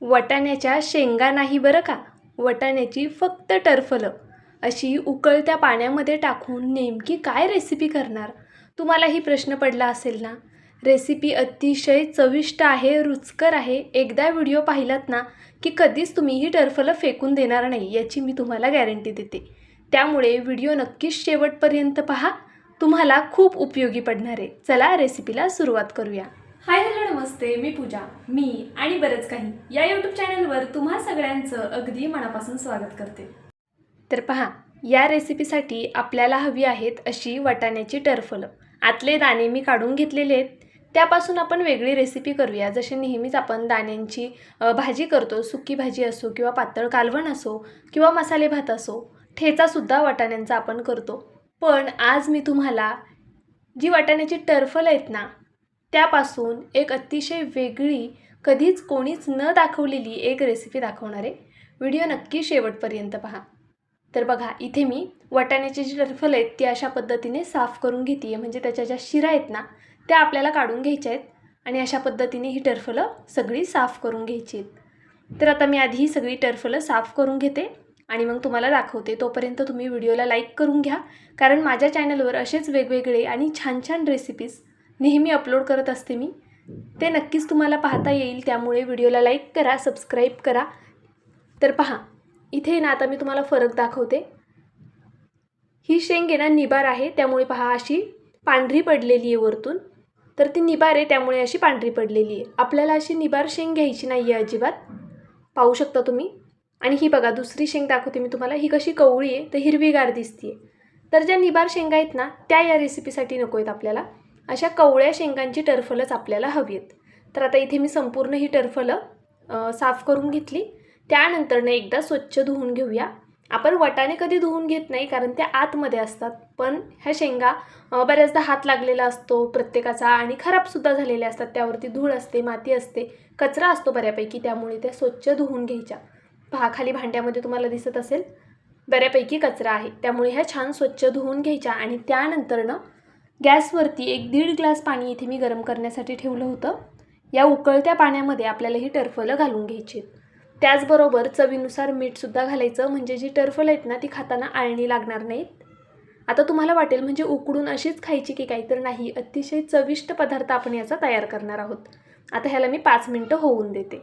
वटाण्याच्या शेंगा नाही बरं का? वटाण्याची फक्त टरफलं. अशी उकळत्या पाण्यामध्ये टाकून नेमकी काय रेसिपी करणार? तुम्हालाही प्रश्न पडला असेल ना? रेसिपी अतिशय चविष्ट आहे रुचकर आहे. एकदा व्हिडिओ पाहिलात ना की कधीच तुम्ही ही टरफलं फेकून देणार नाही याची मी तुम्हाला गॅरंटी देते. त्यामुळे व्हिडिओ नक्कीच शेवटपर्यंत पहा. तुम्हाला खूप उपयोगी पडणार आहे. चला रेसिपीला सुरुवात करूया. नमस्ते मी पूजा मी आणि बरंच काही या यूट्यूब चॅनलवर तुम्हा सगळ्यांचं अगदी मनापासून स्वागत करते. तर पहा या रेसिपीसाठी आपल्याला हवी आहेत अशी वाटाण्याची टरफलं. आतले दाणे मी काढून घेतलेले आहेत. त्यापासून आपण वेगळी रेसिपी करूया. जसे नेहमीच आपण दाण्यांची भाजी करतो सुकी भाजी असो किंवा पातळ कालवण असो किंवा मसाले भात असो ठेचासुद्धा वाटाण्यांचा आपण करतो. पण आज मी तुम्हाला जी वाटाण्याची टरफल आहेत ना त्यापासून एक अतिशय वेगळी कधीच कोणीच न दाखवलेली एक रेसिपी दाखवणारे व्हिडिओ नक्की शेवटपर्यंत पहा. तर बघा इथे मी वाटाण्याची जी टरफल आहेत ती अशा पद्धतीने साफ करून घेते आहे म्हणजे त्याच्या ज्या शिरा आहेत ना त्या आपल्याला काढून घ्यायच्या आहेत आणि अशा पद्धतीने ही टरफलं सगळी साफ करून घ्यायची आहेत. तर आता मी आधी ही सगळी टरफलं साफ करून घेते आणि मग तुम्हाला दाखवते. तोपर्यंत तुम्ही व्हिडिओला लाईक करून घ्या. कारण माझ्या चॅनलवर असेच वेगवेगळे आणि छान छान रेसिपीज नेहमी अपलोड करत असते मी. ते नक्कीच तुम्हाला पाहता येईल. त्यामुळे व्हिडिओला लाईक करा सबस्क्राईब करा. तर पहा इथे ना आता मी तुम्हाला फरक दाखवते. ही शेंग आहे ना निबार आहे. त्यामुळे पहा अशी पांढरी पडलेली आहे वरतून. तर ती निबार आहे त्यामुळे अशी पांढरी पडलेली आहे. आपल्याला अशी निबार शेंग घ्यायची नाही आहे अजिबात. पाहू शकता तुम्ही. आणि ही बघा दुसरी शेंग दाखवते मी तुम्हाला. ही कशी कवळी आहे तर हिरवीगार दिसते तर ज्या निबार शेंगा आहेत ना त्या या रेसिपीसाठी नको आहेत आपल्याला. अशा कवळ्या शेंगांची टरफलच आपल्याला हवी आहेत. तर आता इथे मी संपूर्ण ही टरफलं साफ करून घेतली. त्यानंतरनं एकदा स्वच्छ धुवून घेऊया. आपण वटाने कधी धुवून घेत नाही कारण त्या आतमध्ये असतात. पण ह्या शेंगा बऱ्याचदा हात लागलेला असतो प्रत्येकाचा आणि खराबसुद्धा झालेल्या असतात. त्यावरती धूळ असते माती असते कचरा असतो बऱ्यापैकी त्यामुळे त्या स्वच्छ धुवून घ्यायच्या. पहा खाली भांड्यामध्ये तुम्हाला दिसत असेल बऱ्यापैकी कचरा आहे. त्यामुळे ह्या छान स्वच्छ धुवून घ्यायच्या आणि त्यानंतरनं गॅसवरती एक दीड ग्लास पाणी इथे मी गरम करण्यासाठी ठेवलं होतं. या उकळत्या पाण्यामध्ये आपल्याला ही टरफलं घालून घ्यायची. त्याचबरोबर चवीनुसार मीठसुद्धा घालायचं म्हणजे जी टरफल आहेत ना ती खाताना आळणी लागणार नाहीत. आता तुम्हाला वाटेल म्हणजे उकडून अशीच खायची की काही तर नाही अतिशय चविष्ट पदार्थ आपण याचा तयार करणार आहोत. आता ह्याला मी पाच मिनटं होऊन देते.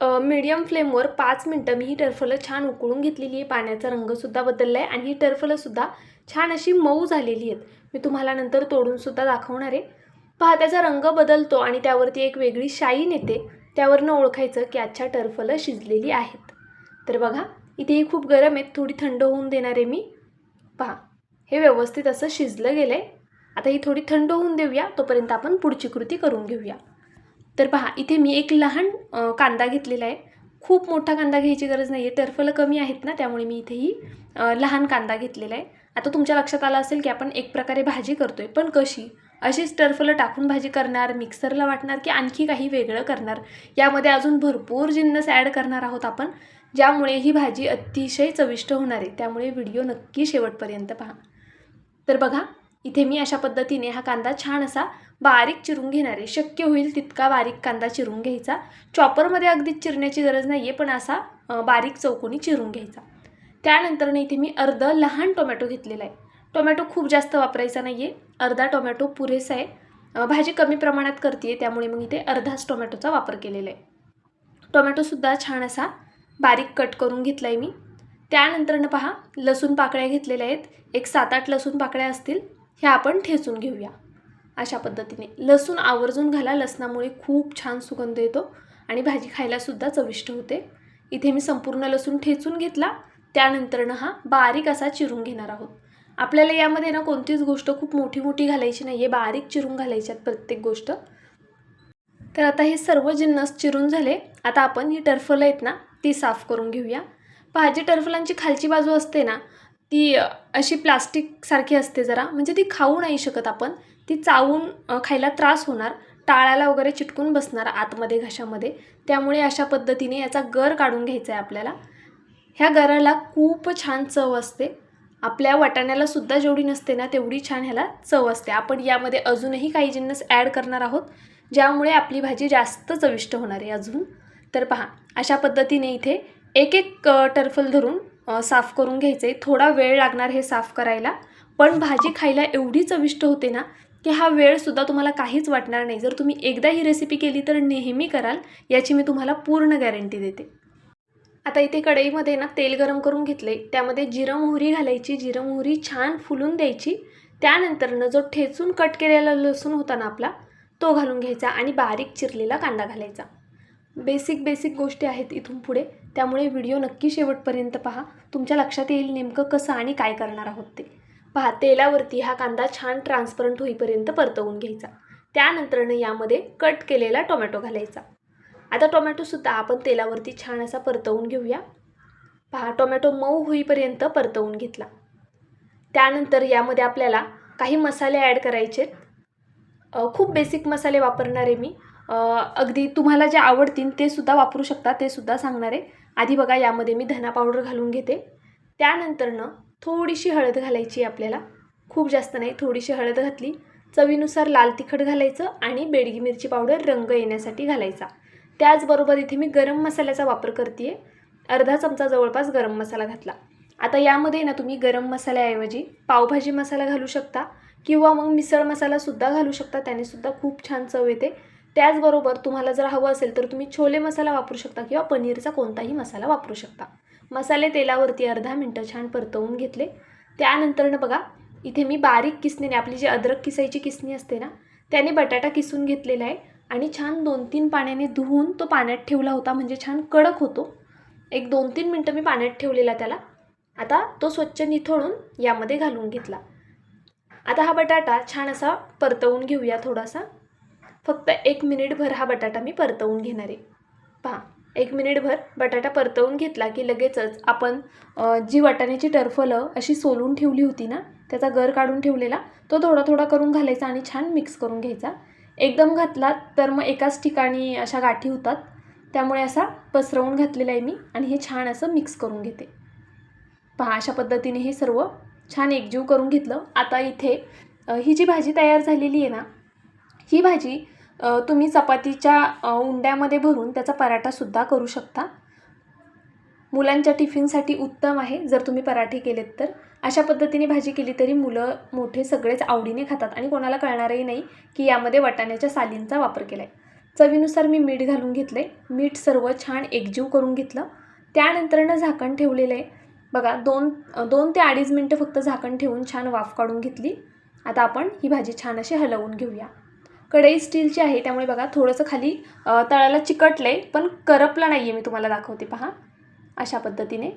मीडियम फ्लेमवर पाच मिनटं मी ही टरफलं छान उकळून घेतलेली आहे. पाण्याचा रंगसुद्धा बदलला आहे आणि ही टरफलंसुद्धा छान अशी मऊ झालेली आहेत. मी तुम्हाला नंतर तोडूनसुद्धा दाखवणार आहे. पहा त्याचा रंग बदलतो आणि त्यावरती एक वेगळी शाईन येते. त्यावरनं ओळखायचं की अच्छा टरफलं शिजलेली आहेत. तर बघा इथे ही खूप गरम आहेत. थोडी थंड होऊन देणार आहे मी. पहा हे व्यवस्थित असं शिजलं गेलं आहे आता ही थोडी थंड होऊन देऊया. तोपर्यंत आपण पुढची कृती करून घेऊया. तर पहा इथे मी एक लहान कांदा घेतलेला आहे. खूप मोठा कांदा घ्यायची गरज नाही आहे टर्फलं कमी आहेत ना त्यामुळे मी इथेही लहान कांदा घेतलेला आहे. आता तुमच्या लक्षात आलं असेल की आपण एक प्रकारे भाजी करतो आहे पण कशी? अशीच टर्फलं टाकून भाजी करणार मिक्सरला वाटणार की आणखी काही वेगळं करणार? यामध्ये अजून भरपूर जिन्नस ॲड करणार आहोत आपण ज्यामुळे ही भाजी अतिशय चविष्ट होणार आहे. त्यामुळे व्हिडिओ नक्की शेवटपर्यंत पहा. तर बघा इथे मी अशा पद्धतीने हा कांदा छान असा बारीक चिरून घेणार. आहे शक्य होईल तितका बारीक कांदा चिरून घ्यायचा. चॉपरमध्ये अगदीच चिरण्याची गरज नाही आहे पण असा बारीक चौकोनी चिरून घ्यायचा. त्यानंतर इथे मी अर्ध लहान टोमॅटो घेतलेला आहे. टोमॅटो खूप जास्त वापरायचा नाही आहे अर्धा टोमॅटो पुरेसा आहे. भाजी कमी प्रमाणात करते आहे त्यामुळे मग इथे अर्धाच टोमॅटोचा वापर केलेला आहे. टोमॅटोसुद्धा छान असा बारीक कट करून घेतला आहे मी. त्यानंतरनं पहा लसूण पाकळ्या घेतलेल्या आहेत. एक सात आठ लसूण पाकळ्या असतील ह्या आपण ठेचून घेऊया. अशा पद्धतीने. लसूण आवर्जून घाला लसणामुळे खूप छान सुगंध येतो आणि भाजी खायलासुद्धा चविष्ट होते. इथे मी संपूर्ण लसूण ठेचून घेतला त्यानंतरनं हा बारीक असा चिरून घेणार आहोत. आपल्याला यामध्ये ना कोणतीच गोष्ट खूप मोठी मोठी घालायची नाही आहे बारीक चिरून घालायच्यात प्रत्येक गोष्ट. तर आता हे सर्व जिन्नस चिरून झाले आता आपण ही टरफलं आहेत ना ती साफ करून घेऊया. भाजी टरफलांची खालची बाजू असते ना ती अशी प्लास्टिकसारखी असते जरा म्हणजे ती खाऊ नाही शकत आपण. ती चावून खायला त्रास होणार टाळ्याला वगैरे चिटकून बसणार आतमध्ये घशामध्ये. त्यामुळे अशा पद्धतीने याचा गर काढून घ्यायचा आहे आपल्याला. ह्या गराला खूप छान चव असते. आपल्या वाटाण्याला सुद्धा जेवढी नसते ना तेवढी छान ह्याला चव असते. आपण यामध्ये अजूनही काही जिन्नस ॲड करणार आहोत ज्यामुळे आपली भाजी जास्त चविष्ट होणार आहे अजून. तर पहा अशा पद्धतीने इथे एक एक टर्फल धरून साफ करून घ्यायचं आहे थोडा वेळ लागणार हे साफ करायला. पण भाजी खायला एवढी चविष्ट होते ना की हा वेळसुद्धा तुम्हाला काहीच वाटणार नाही. जर तुम्ही एकदा ही रेसिपी केली तर नेहमी कराल याची मी तुम्हाला पूर्ण गॅरंटी देते. आता इथे कढईमध्ये ना तेल गरम करून घेतले त्यामध्ये जिरं मोहरी घालायची. जिरं मोहरी छान फुलून द्यायची. त्यानंतरनं जो ठेचून कट केलेला लसूण होता ना आपला तो घालून घ्यायचा आणि बारीक चिरलेला कांदा घालायचा. बेसिक बेसिक गोष्टी आहेत इथून पुढे. त्यामुळे व्हिडिओ नक्की शेवटपर्यंत पहा. तुमच्या लक्षात येईल नेमकं कसं आणि काय करणार आहोत ते. पहा तेलावरती हा कांदा छान ट्रान्सपरंट होईपर्यंत परतवून घ्यायचा. त्यानंतरनं यामध्ये कट केलेला टोमॅटो घालायचा. आता टोमॅटोसुद्धा आपण तेलावरती छान असा परतवून घेऊया. पहा टोमॅटो मऊ होईपर्यंत परतवून घेतला. त्यानंतर यामध्ये आपल्याला काही मसाले ॲड करायचे खूप बेसिक मसाले वापरणार आहे मी. अगदी तुम्हाला जे आवडतील ते सुद्धा वापरू शकता ते सुद्धा सांगणार आहे. आधी बघा यामध्ये मी धना पावडर घालून घेते. त्यानंतरनं थोडीशी हळद घालायची आपल्याला. खूप जास्त नाही थोडीशी हळद घातली. चवीनुसार लाल तिखट घालायचं आणि बेडगी मिरची पावडर रंग येण्यासाठी घालायचा. त्याचबरोबर इथे मी गरम मसाल्याचा वापर करते आहे अर्धा चमचा जवळपास गरम मसाला घातला. आता यामध्ये ना तुम्ही गरम मसाल्याऐवजी पावभाजी मसाला घालू शकता किंवा मग मिसळ मसालासुद्धा घालू शकता. त्यानेसुद्धा खूप छान चव येते. त्याचबरोबर तुम्हाला जर हवं असेल तर तुम्ही छोले मसाला वापरू शकता किंवा पनीरचा कोणताही मसाला वापरू शकता. मसाले तेलावरती अर्धा मिनटं छान परतवून घेतले. त्यानंतरनं बघा इथे मी बारीक किसणीने आपली जी अद्रक किसायची किसणी असते ना त्याने बटाटा किसून घेतलेला आहे आणि छान दोन तीन पाण्याने धुवून तो पाण्यात ठेवला होता म्हणजे छान कडक होतो. एक दोन तीन मिनटं मी पाण्यात ठेवलेला त्याला. आता तो स्वच्छ निथळून यामध्ये घालून घेतला. आता हा बटाटा छान असा परतवून घेऊया थोडासा. फक्त एक मिनिटभर हा बटाटा मी परतवून घेणार आहे. पहा एक मिनिटभर बटाटा परतवून घेतला की लगेचच आपण जी वाटाण्याची टरफलं अशी सोलून ठेवली होती ना त्याचा गर काढून ठेवलेला तो थोडा थोडा करून घालायचा आणि छान मिक्स करून घ्यायचा. एकदम घातला तर मग एकाच ठिकाणी अशा गाठी होतात. त्यामुळे असा पसरवून घातलेला आहे मी आणि हे छान असं मिक्स करून घेते. पहा अशा पद्धतीने हे सर्व छान एकजीव करून घेतलं. आता इथे ही जी भाजी तयार झालेली आहे ना ही भाजी तुम्ही चपातीच्या उंड्यामध्ये भरून त्याचा पराठासुद्धा करू शकता. मुलांच्या टिफिनसाठी उत्तम आहे जर तुम्ही पराठे केलेत तर. अशा पद्धतीने भाजी केली तरी मुलं मोठे सगळेच आवडीने खातात आणि कोणाला कळणारही नाही की यामध्ये वाटाण्याच्या सालींचा वापर केला आहे चवीनुसार मी मीठ घालून घेतले मीठ सर्व छान एकजीव करून घेतलं. त्यानंतरनं झाकण ठेवलेलं आहे. बघा दोन दोन ते अडीच मिनटं फक्त झाकण ठेवून छान वाफ काढून घेतली. आता आपण ही भाजी छान अशी हलवून घेऊया. कढई स्टीलची आहे त्यामुळे बघा थोडंसं खाली तळाला चिकटलं आहे पण करपलं नाही आहे मी तुम्हाला दाखवते पहा. अशा पद्धतीने.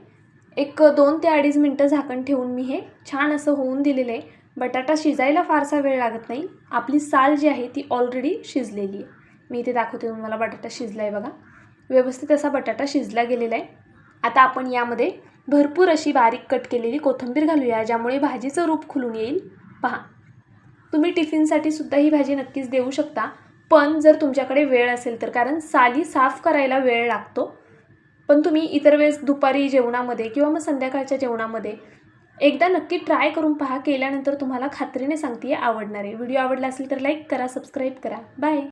एक दोन ते अडीच मिनटं झाकण ठेवून मी हे छान असं होऊन दिलेलं आहे बटाटा शिजायला फारसा वेळ लागत नाही. आपली साल जी आहे ती ऑलरेडी शिजलेली आहे. मी इथे दाखवते तुम्हाला बटाटा शिजला आहे बघा. व्यवस्थित असा बटाटा शिजला गेलेला आहे. आता आपण यामध्ये भरपूर अशी बारीक कट केलेली कोथिंबीर घालूया ज्यामुळे भाजीचं रूप खुलून येईल. पहा. तुम्ही टिफिनसाठी सुद्धा ही भाजी नक्कीच देऊ शकता. पण जर तुमच्याकडे वेळ असेल तर कारण साली साफ करायला वेळ लागतो. पण तुम्ही इतर वेळेस दुपारी जेवणामध्ये किंवा मग संध्याकाळच्या जेवणामध्ये एकदा नक्की ट्राय करून पहा. केल्यानंतर तुम्हाला खात्रीने सांगते आवडणार. आहे व्हिडिओ आवडला असेल तर लाईक करा सबस्क्राईब करा. बाय.